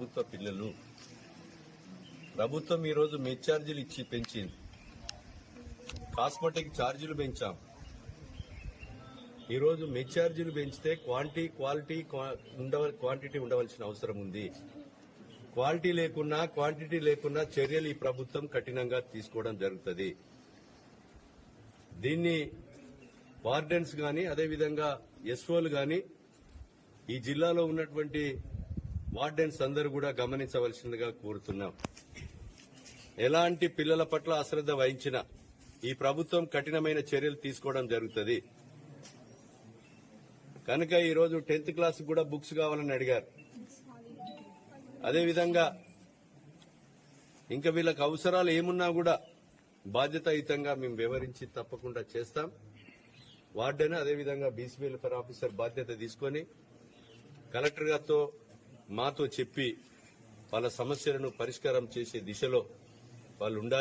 ప్రభుత్వ పిల్లలు. ప్రభుత్వం ఈరోజు మెడ్ ఛార్జీలు ఇచ్చి పెంచింది. కాస్మెటిక్ ఛార్జీలు పెంచాం. ఈరోజు మెడ్ ఛార్జీలు పెంచితే క్వాంటిటీ క్వాలిటీ క్వా- ఉండవ క్వాంటిటీ ఉండవలసిన అవసరం ఉంది. క్వాలిటీ లేకున్నా క్వాంటిటీ లేకున్నా చర్యలు ఈ ప్రభుత్వం కఠినంగా తీసుకోవడం జరుగుతుంది. దీన్ని వార్డెన్స్ గాని అదేవిధంగా ఎస్ఓలు గాని ఈ జిల్లాలో ఉన్నటువంటి వార్డెన్స్ అందరూ కూడా గమనించవలసిందిగా కోరుతున్నాం. ఎలాంటి పిల్లల పట్ల అశ్రద్ధ వహించిన ఈ ప్రభుత్వం కఠినమైన చర్యలు తీసుకోవడం జరుగుతుంది. కనుక ఈరోజు టెన్త్ క్లాస్ కూడా బుక్స్ కావాలని అడిగారు. అదేవిధంగా ఇంకా వీళ్ళకి అవసరాలు ఏమున్నా కూడా బాధ్యతాయుతంగా మేము వివరించి తప్పకుండా చేస్తాం. వార్డెన్ అదేవిధంగా బీసీ వెల్ఫేర్ ఆఫీసర్ బాధ్యత తీసుకొని కలెక్టర్ గారితో మాతో చెప్పి వాళ్ళ సమస్యలను పరిష్కారం చేసే దిశలో వాళ్ళు ఉండాలి